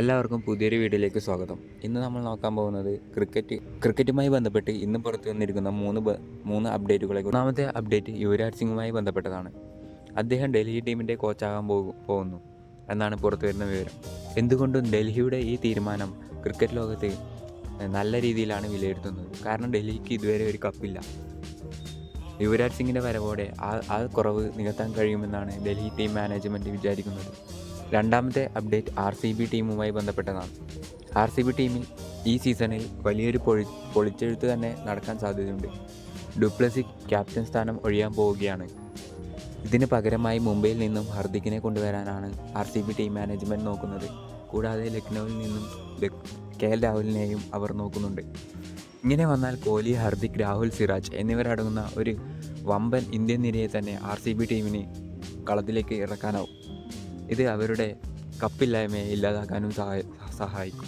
എല്ലാവർക്കും പുതിയൊരു വീഡിയോയിലേക്ക് സ്വാഗതം. ഇന്ന് നമ്മൾ നോക്കാൻ പോകുന്നത് ക്രിക്കറ്റ് ക്രിക്കറ്റുമായി ബന്ധപ്പെട്ട് ഇന്ന് പുറത്തു വന്നിരിക്കുന്ന മൂന്ന് മൂന്ന് അപ്ഡേറ്റുകളെ ഒന്നാമത്തെ അപ്ഡേറ്റ് യുവരാജ് സിംഗുമായി ബന്ധപ്പെട്ടതാണ്. അദ്ദേഹം ഡൽഹി ടീമിന്റെ കോച്ചാകാൻ പോകും പോകുന്നു. എന്നാണ് പുറത്തു വരുന്ന വിവരം. എന്തുകൊണ്ടും ഡൽഹിയുടെ ഈ തീരുമാനം ക്രിക്കറ്റ് ലോകത്തെ നല്ല രീതിയിലാണ് വിലയിരുത്തുന്നത്. കാരണം ഡൽഹിക്ക് ഇതുവരെ ഒരു കപ്പില്ല യുവരാജ് സിംഗിന്റെ വരവോടെ ആ ആ കുറവ് നികത്താൻ കഴിയുമെന്നാണ് ഡൽഹി ടീം മാനേജ്മെന്റ് വിചാരിക്കുന്നത്. രണ്ടാമത്തെ അപ്ഡേറ്റ് ആർ സി ബി ടീമുമായി ബന്ധപ്പെട്ടതാണ്. ആർ സി ബി ടീമിൽ ഈ സീസണിൽ വലിയൊരു പൊളി പൊളിച്ചെഴുത്ത് തന്നെ നടക്കാൻ സാധ്യതയുണ്ട്. ഡുപ്ലസി ക്യാപ്റ്റൻ സ്ഥാനം ഒഴിയാൻ പോവുകയാണ്. ഇതിന് പകരമായി മുംബൈയിൽ നിന്നും ഹർദിക്കിനെ കൊണ്ടുവരാനാണ് R C B team management നോക്കുന്നത്. കൂടാതെ ലക്നൌവിൽ നിന്നും കെ എൽ രാഹുലിനെയും അവർ നോക്കുന്നുണ്ട്. ഇങ്ങനെ വന്നാൽ കോഹ്ലി ഹർദിക് രാഹുൽ സിറാജ് എന്നിവരടങ്ങുന്ന ഒരു വമ്പൻ ഇന്ത്യൻ നിരയെ തന്നെ ആർ സി ബി ടീമിന് കളത്തിലേക്ക് ഇറക്കാനാവും. ഇത് അവരുടെ കപ്പില്ലായ്മയെ ഇല്ലാതാക്കാനും സഹായ സഹായിക്കും.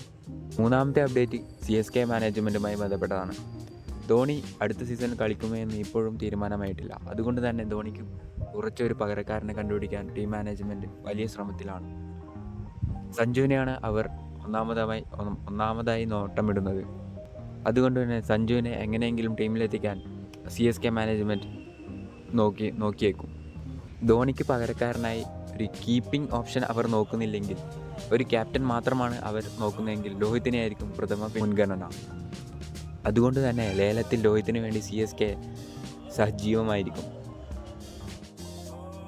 മൂന്നാമത്തെ അപ്ഡേറ്റ് സി എസ് കെ മാനേജ്മെന്റുമായി ബന്ധപ്പെട്ടതാണ്. ധോണി അടുത്ത സീസൺ കളിക്കുമോ എന്ന് ഇപ്പോഴും തീരുമാനമായിട്ടില്ല. അതുകൊണ്ട് തന്നെ ധോണിക്ക് കുറച്ചൊരു പകരക്കാരനെ കണ്ടുപിടിക്കാൻ ടീം മാനേജ്മെന്റ് വലിയ ശ്രമത്തിലാണ്. സഞ്ജുവിനെയാണ് അവർ ഒന്നാമതായി ഒന്ന- ഒന്നാമതായി നോട്ടമിടുന്നത്. അതുകൊണ്ട് തന്നെ സഞ്ജുവിനെ എങ്ങനെയെങ്കിലും ടീമിലെത്തിക്കാൻ സി എസ് കെ മാനേജ്മെന്റ് നോക്കി നോക്കിയേക്കും. ധോണിക്ക് പകരക്കാരനായി ഒരു കീപ്പിംഗ് ഓപ്ഷൻ അവർ നോക്കുന്നില്ലെങ്കിൽ ഒരു ക്യാപ്റ്റൻ മാത്രമാണ് അവർ നോക്കുന്നതെങ്കിൽ രോഹിത്തിനെ ആയിരിക്കും പ്രഥമ മുൻഗണന. അതുകൊണ്ട് തന്നെ ലേലത്തിൽ രോഹിത്തിന് വേണ്ടി സി എസ് കെ സജീവമായിരിക്കും.